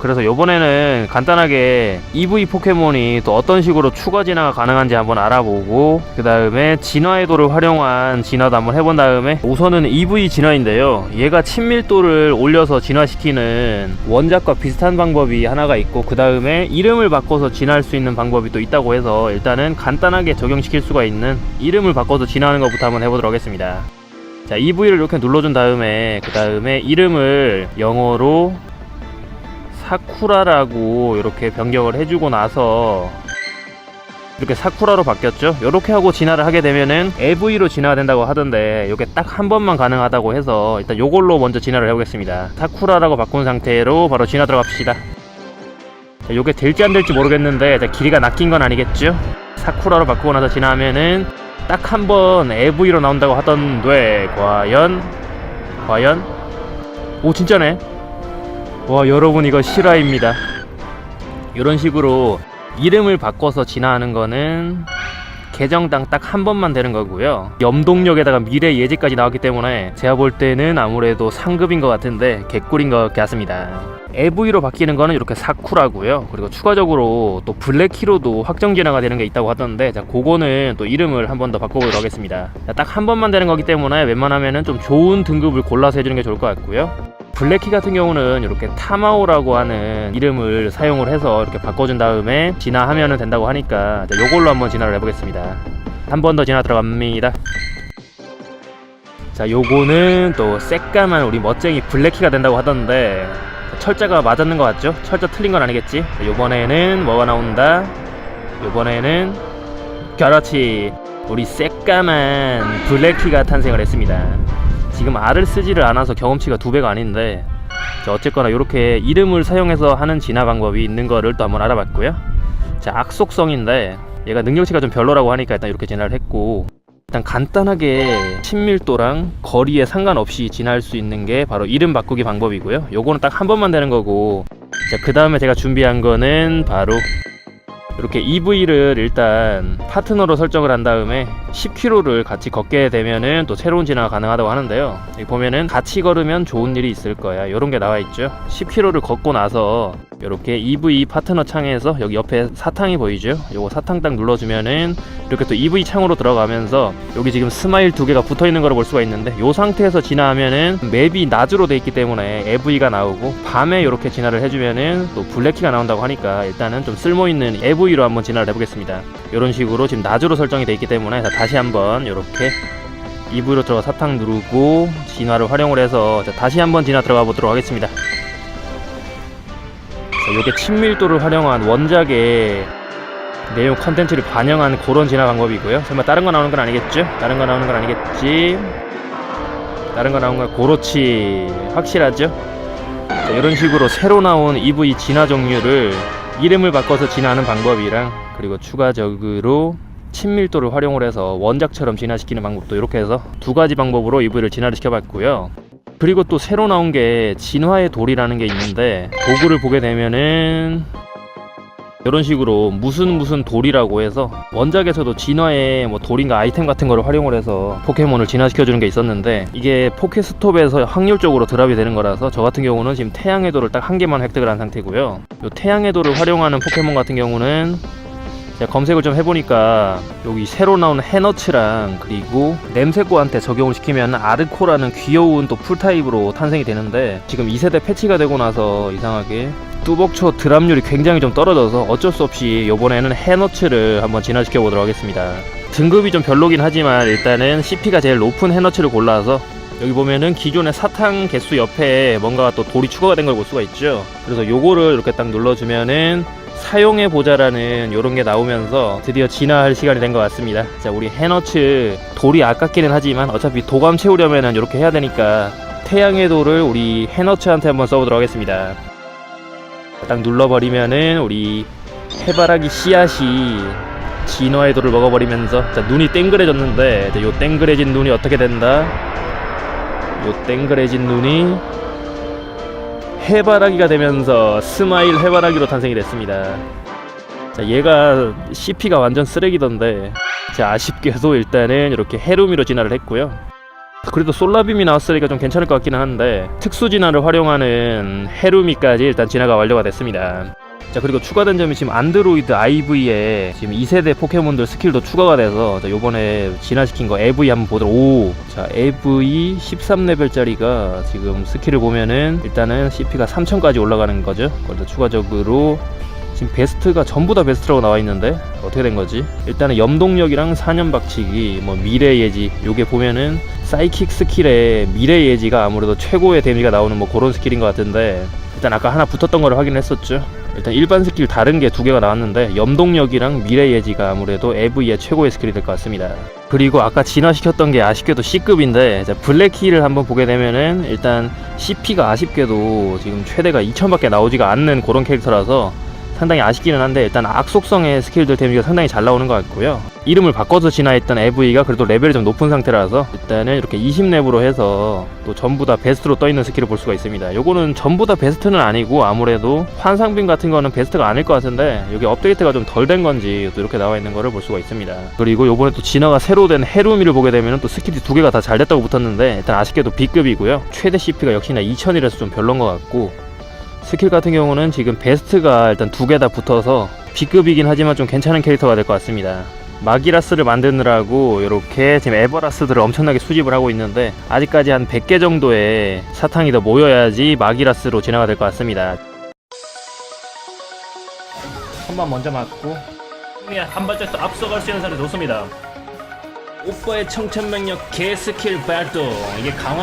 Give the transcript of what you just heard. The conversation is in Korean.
그래서 요번에는 간단하게 EV 포켓몬이 또 어떤 식으로 추가 진화가 가능한지 한번 알아보고 그 다음에 진화의 도를 활용한 진화도 한번 해본 다음에 우선은 EV 진화인데요. 얘가 친밀도를 올려서 진화시키는 원작과 비슷한 방법이 하나가 있고 그 다음에 이름을 바꿔서 진화할 수 있는 방법이 또 있다고 해서 일단은 간단하게 적용시킬 수가 있는 이름을 바꿔서 진화하는 것부터 한번 해보도록 하겠습니다. 자 EV를 이렇게 눌러준 다음에 그 다음에 이름을 영어로 사쿠라라고 이렇게 변경을 해주고 나서 이렇게 사쿠라로 바뀌었죠? 이렇게 하고 진화를 하게 되면은 AV로 진화가 된다고 하던데 이게 딱 한 번만 가능하다고 해서 일단 요걸로 먼저 진화를 해보겠습니다. 사쿠라라고 바꾼 상태로 바로 진화 들어갑시다. 자, 요게 될지 안 될지 모르겠는데 자, 길이가 낚인 건 아니겠죠? 사쿠라로 바꾸고 나서 진화하면은 딱 한 번 AV로 나온다고 하던데 과연? 과연? 오 진짜네 와 여러분 이거 실화입니다. 이런 식으로 이름을 바꿔서 진화하는 거는 계정당 딱 한 번만 되는 거고요. 염동력에다가 미래 예지까지 나왔기 때문에 제가 볼 때는 아무래도 상급인 것 같은데 개꿀인 것 같습니다. AV로 바뀌는 거는 이렇게 사쿠라고요. 그리고 추가적으로 또 블랙히로도 확정 진화가 되는 게 있다고 하던데 자 그거는 또 이름을 한 번 더 바꿔보도록 하겠습니다. 딱 한 번만 되는 거기 때문에 웬만하면은 좀 좋은 등급을 골라서 해주는 게 좋을 것 같고요 블랙키 같은 경우는 이렇게 타마오라고 하는 이름을 사용을 해서 이렇게 바꿔준 다음에 진화하면 된다고 하니까 자, 요걸로 한번 진화를 해보겠습니다. 한 번 더 진화 들어갑니다. 자, 요거는 또 새까만 우리 멋쟁이 블랙키가 된다고 하던데 철자가 맞았는 것 같죠? 철자 틀린 건 아니겠지? 자, 요번에는 뭐가 나온다? 요번에는 그렇지 우리 새까만 블랙키가 탄생을 했습니다. 지금 R을 쓰지를 않아서 경험치가 두 배가 아닌데 자, 어쨌거나 이렇게 이름을 사용해서 하는 진화 방법이 있는 거를 또 한번 알아봤고요. 자, 악속성인데 얘가 능력치가 좀 별로라고 하니까 일단 이렇게 진화를 했고 일단 간단하게 친밀도랑 거리에 상관없이 진화할 수 있는 게 바로 이름 바꾸기 방법이고요. 요거는 딱 한 번만 되는 거고 자, 그 다음에 제가 준비한 거는 바로 이렇게 EV를 일단 파트너로 설정을 한 다음에 10km를 같이 걷게 되면은 또 새로운 진화가 가능하다고 하는데요. 여기 보면은 같이 걸으면 좋은 일이 있을 거야. 이런 게 나와 있죠. 10km를 걷고 나서 이렇게 EV 파트너 창에서 여기 옆에 사탕이 보이죠? 요거 사탕 딱 눌러주면은 이렇게 또 EV 창으로 들어가면서 여기 지금 스마일 두 개가 붙어 있는 걸 볼 수가 있는데 이 상태에서 진화하면은 맵이 낮으로 돼 있기 때문에 EV가 나오고 밤에 이렇게 진화를 해주면은 또 블랙키가 나온다고 하니까 일단은 좀 쓸모 있는 EV로 한번 진화를 해보겠습니다. 이런 식으로 지금 낮으로 설정이 돼 있기 때문에 자, 다시 한번 이렇게 EV로 들어가 사탕 누르고 진화를 활용을 해서 자, 다시 한번 진화 들어가 보도록 하겠습니다. 자, 요게 친밀도를 활용한 원작의 내용 컨텐츠를 반영한 그런 진화 방법이고요. 설마 다른 거 나오는 건 아니겠죠? 다른 거 나오는 건 아니겠지? 다른 거 나오는 건 그렇지. 확실하죠? 자, 이런 식으로 새로 나온 EV 진화 종류를 이름을 바꿔서 진화하는 방법이랑 그리고 추가적으로 친밀도를 활용을 해서 원작처럼 진화시키는 방법도 이렇게 해서 두 가지 방법으로 EV를 진화를 시켜봤고요. 그리고 또 새로 나온 게 진화의 돌이라는 게 있는데 도구를 보게 되면은 이런 식으로 무슨 무슨 돌이라고 해서 원작에서도 진화의 뭐 돌인가 아이템 같은 거를 활용을 해서 포켓몬을 진화시켜주는 게 있었는데 이게 포켓스톱에서 확률적으로 드랍이 되는 거라서 저 같은 경우는 지금 태양의 돌을 딱 한 개만 획득을 한 상태고요 요 태양의 돌을 활용하는 포켓몬 같은 경우는 검색을 좀 해보니까 여기 새로 나온 해너츠랑 그리고 냄새코한테 적용을 시키면 아르코라는 귀여운 또 풀타입으로 탄생이 되는데 지금 2세대 패치가 되고 나서 이상하게 뚜벅초 드랍률이 굉장히 좀 떨어져서 어쩔 수 없이 이번에는 해너츠를 한번 진화시켜 보도록 하겠습니다. 등급이 좀 별로긴 하지만 일단은 CP가 제일 높은 해너츠를 골라서 여기 보면은 기존의 사탕 개수 옆에 뭔가 또 돌이 추가가 된 걸 볼 수가 있죠. 그래서 요거를 이렇게 딱 눌러주면은 사용해 보자라는 요런 게 나오면서 드디어 진화할 시간이 된 것 같습니다. 자, 우리 해너츠 돌이 아깝기는 하지만 어차피 도감 채우려면은 이렇게 해야 되니까 태양의 돌을 우리 해너츠한테 한번 써보도록 하겠습니다. 딱 눌러버리면은 우리 해바라기 씨앗이 진화의 돌을 먹어버리면서 자, 눈이 땡그레졌는데 자, 요 땡그레진 눈이 어떻게 된다? 요 땡그레진 눈이 해바라기가 되면서 스마일 해바라기로 탄생이 됐습니다. 자, 얘가 CP가 완전 쓰레기던데, 자, 아쉽게도 일단은 이렇게 해루미로 진화를 했고요. 그래도 솔라빔이 나왔으니까 좀 괜찮을 것 같기는 한데 특수 진화를 활용하는 헤루미까지 일단 진화가 완료가 됐습니다. 자 그리고 추가된 점이 지금 안드로이드 IV에 지금 2세대 포켓몬들 스킬도 추가가 돼서 자, 요번에 진화시킨 거 AV 한번 보도록. 오자 AV 13레벨짜리가 지금 스킬을 보면은 일단은 CP가 3000까지 올라가는 거죠. 그래서 추가적으로 지금 베스트가 전부 다 베스트라고 나와 있는데 어떻게 된 거지? 일단은 염동력이랑 사년 박치기, 뭐 미래 예지, 요게 보면은 사이킥 스킬의 미래 예지가 아무래도 최고의 데미지가 나오는 뭐 그런 스킬인 것 같은데 일단 아까 하나 붙었던 거를 확인했었죠. 일단 일반 스킬 다른 게 두 개가 나왔는데 염동력이랑 미래 예지가 아무래도 AV의 최고의 스킬이 될 것 같습니다. 그리고 아까 진화시켰던 게 아쉽게도 C급인데 자, 블랙키를 한번 보게 되면은 일단 CP가 아쉽게도 지금 최대가 2000밖에 나오지가 않는 그런 캐릭터라서 상당히 아쉽기는 한데 일단 악속성의 스킬들 데미지가 상당히 잘 나오는 것 같고요. 이름을 바꿔서 진화했던 AV가 그래도 레벨이 좀 높은 상태라서 일단은 이렇게 20렙으로 해서 또 전부 다 베스트로 떠있는 스킬을 볼 수가 있습니다. 요거는 전부 다 베스트는 아니고 아무래도 환상빔 같은 거는 베스트가 아닐 것 같은데 여기 업데이트가 좀 덜 된 건지 또 이렇게 나와 있는 거를 볼 수가 있습니다. 그리고 요번에 또 진화가 새로 된 헤루미를 보게 되면 또 스킬이 두 개가 다 잘 됐다고 붙었는데 일단 아쉽게도 B급이고요. 최대 CP가 역시나 2000이라서 좀 별론 것 같고 스킬 같은 경우는 지금 베스트가 일단 두 개 다 붙어서 B급이긴 하지만 좀 괜찮은 캐릭터가 될 것 같습니다. 마기라스를 만드느라고 이렇게 지금 에버라스들을 엄청나게 수집을 하고 있는데 아직까지 한 100개 정도의 사탕이 더 모여야지 마기라스로 진화가 될 것 같습니다. 한 번 먼저 맞고 한 발짝 더 앞서갈 수 있는 사람이 좋습니다. 오빠의 청천명력 개 스킬 발동 이게 강화